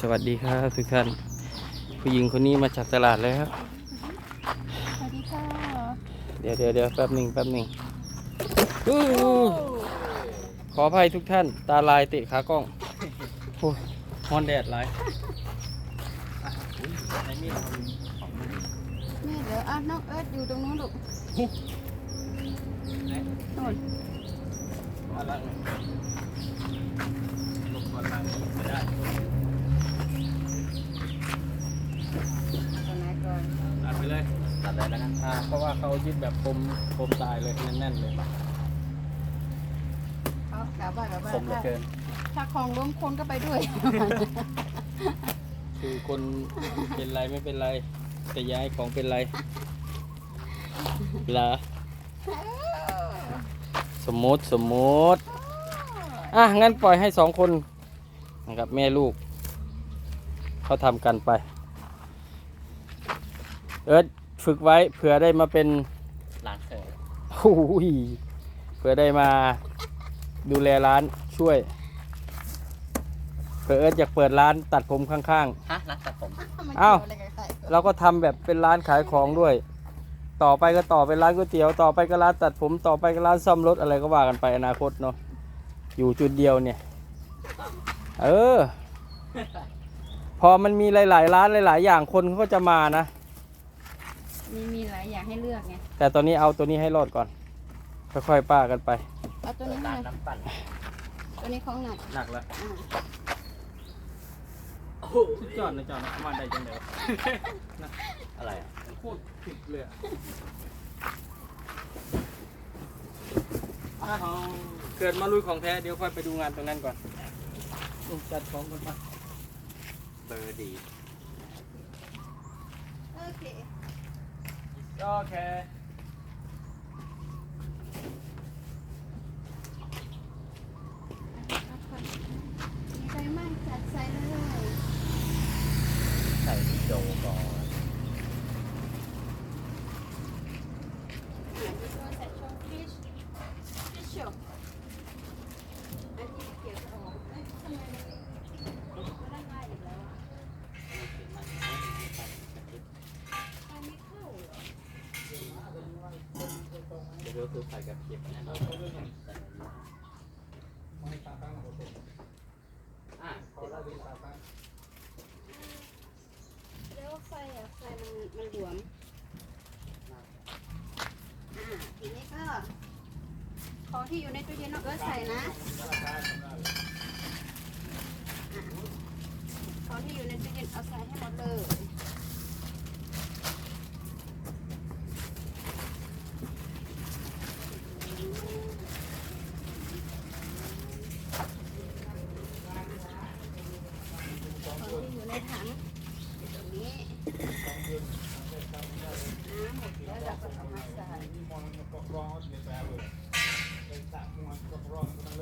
สวัสดีครับทุกท่าน ผู้หญิงคนนี้มาจากตลาดแล้วสวัสดีค่ะเดี๋ยวเดี๋ยวเดี๋ยวแป๊บหนึ่งแป๊บหนึ่งอู้หูขออภัยทุกท่าน ตาลายเตะขากล้องโอ้ยฮอนแดดหลายอะอุ๊ยไหนมีดเอาของมือแม่เดี๋ยวอะน้องเอิร์ธอยู่ตรงนู้นลูกไหนโน่นมาลังลงก่อนลังนี้ไม่ได้ ตรงไหนก่อน ตัดไป เลยตัดเลยแล้วกันอ่าเพราะว่าเขายึดแบบคมคมตายเลยแน่นๆเลยเอากลับบ้านกลับบ้านคมเหลือเกิน ถ้าของล้มคนก็ไปด้วย คือคนเป็นไรไม่เป็นไรแต่ย้ายของเป็นไรเหรอสมมติสมมติอะงั้นปล่อยให้สองคนนะครับแม่ลูกเขาทำกันไป เอิร์ธ ฝึกไว้เผื่อได้มาเป็นร้านเสริมโอ้ยเผื่อได้มาดูแลร้านช่วย เผื่อเอิร์ธอยากเปิดร้านตัดผมข้างๆฮะร้านตัดผมมันอ้าวเกี่ยวอะไรกับใครเราก็ทำแบบเป็นร้านขายของด้วย ต่อไปก็ต่อเป็นร้านก๋วยเตี๋ยว ต่อไปก็ร้านตัดผม ต่อไปก็ร้านซ่อมรถอะไรก็ว่ากันไปอนาคตเนาะ อยู่จุดเดียวเนี่ย เออ พอมันมีหลาย ๆ ร้านหลาย ๆ อย่างคนเขาก็จะมานะ มีมีหลายอย่างให้เลือกไงแต่ตอนนี้เอาตัวนี้ให้รอดก่อน ค่อยๆป้ากันไป เอาตัวนี้ให้ร้านหน่อยน้ำปั่นตัวนี้ของหนักหนักแล้วอ่าสุดยอดนะจอดนะมาได้จังเลยอะไรอะโคตรผิดเลยอะเอาเกิดมาลุยของแท้เดี๋ยวค่อยไปดูงานตรงนั้นก่อนอืมจัดของกันมาเบอร์ดี โอเค โอเค เอาก่อนมีใครมั่งจัดใส่เลย ใส่โจก่อน อะมีตัวใส่ช่องฟิชฟิชโชอันที่เกี่ยวกับของเอ้ยทำไมมันมันได้ง่ายอีกแล้วอะมันไม่เข้าเหรอ เดี๋ยว ก็คือใส่กระเทียมแน่นอนอะแล้วไฟอะไฟมันมันหลวม อ่าทีนี้ก็ ของที่อยู่ในตู้เย็นน้องเอิร์ธใส่นะ ของที่อยู่ในตู้เย็นเอาใส่ให้หมดเลย ของที่อยู่ในถังอยู่ตรงนี้น้ำหมดแล้วเราก็เอามาใส่เอาของ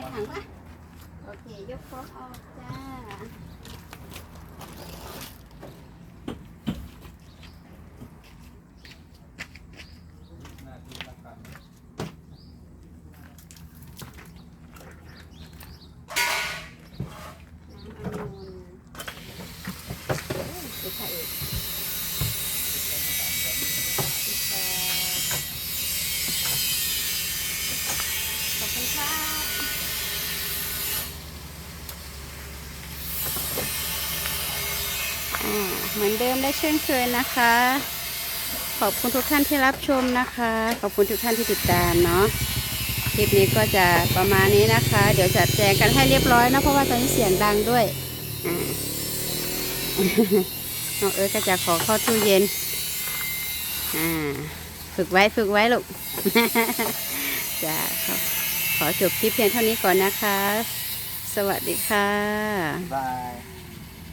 ในถังปะโอเคยกโค้งออกจ้า น้ำ คุณครับอ่า เหมือนเดิมได้เช่นเคยนะคะ ขอบคุณทุกท่านที่รับชมนะคะ ขอบคุณทุกท่านที่ติดตามเนาะคลิปนี้ก็จะประมาณนี้นะคะ เดี๋ยวจัดแจงกันให้เรียบร้อยนะเพราะว่าตอนนี้เสียงดังด้วยอ่าน้องเอิร์ธก็จะขอเข้าตู้เย็นอ่าฝึกไว้ฝึกไว้ลูกจ้าขอขอจบคลิปเพียงเท่านี้ก่อนนะคะ สวัสดีค่ะบาย